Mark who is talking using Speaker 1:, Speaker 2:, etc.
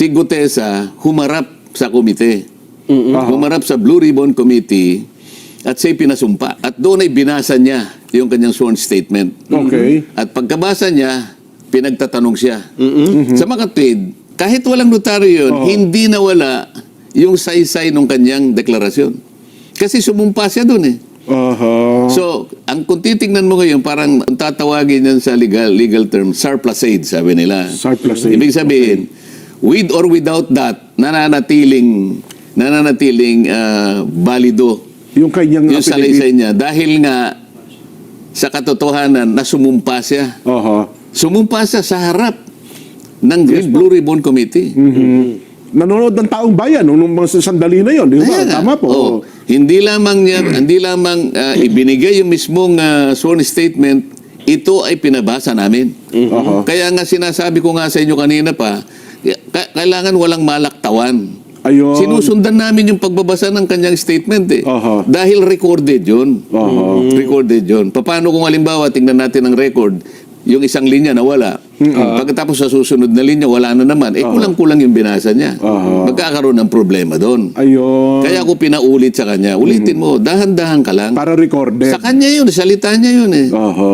Speaker 1: si Gutesa humarap sa komite.
Speaker 2: Aha.
Speaker 1: Humarap sa Blue Ribbon Committee at siya'y pinasumpa. At doon ay binasa niya yung kanyang sworn statement.
Speaker 2: Okay.
Speaker 1: At pagkabasa niya, pinagtatanong siya. Sa makatwid, kahit walang notaryo yun,
Speaker 2: Oo.
Speaker 1: hindi nawala yung saysay ng kanyang deklarasyon. Kasi sumumpa siya doon eh.
Speaker 2: Aha.
Speaker 1: So, ang kung titingnan mo ngayon, parang ang tatawagin yan sa legal legal term, surplusage, sabi nila.
Speaker 2: Surplusage.
Speaker 1: Ibig sabihin, with or without that, nananatiling nananatiling ah, balido
Speaker 2: yung kanyang
Speaker 1: yung salaysay niya dahil nga sa katotohanan na sumumpa siya.
Speaker 2: Aha.
Speaker 1: Sumumpa siya sa harap ng Green Blue Ribbon Committee.
Speaker 2: Mhm. Nanonood ng taong bayan nung mga sandali na yon, di ba? Tama po.
Speaker 1: Oo. hindi lamang niya, hindi lamang ah, ibinigay yung mismong ah, sworn statement, ito ay pinabasa namin.
Speaker 2: Aha.
Speaker 1: Kaya nga sinasabi ko nga sa inyo kanina pa, kailangan walang malaktawan.
Speaker 2: Ayun.
Speaker 1: Sinusundan namin yung pagbabasa ng kanyang statement eh.
Speaker 2: Aha.
Speaker 1: Dahil recorded yun.
Speaker 2: Aha.
Speaker 1: Recorded yun. Paano kung halimbawa, tingnan natin ang record, yung isang linya nawala. Pagkatapos sa susunod na linya, wala na naman. Eh, kulang-kulang yung binasa niya.
Speaker 2: Aha.
Speaker 1: Magkakaroon ng problema doon.
Speaker 2: Ayun.
Speaker 1: Kaya ako pinaulit sa kanya, ulitin mo, dahan-dahan ka lang.
Speaker 2: para recorded.
Speaker 1: Sa kanya yun, salita niya yun eh.
Speaker 2: Aha.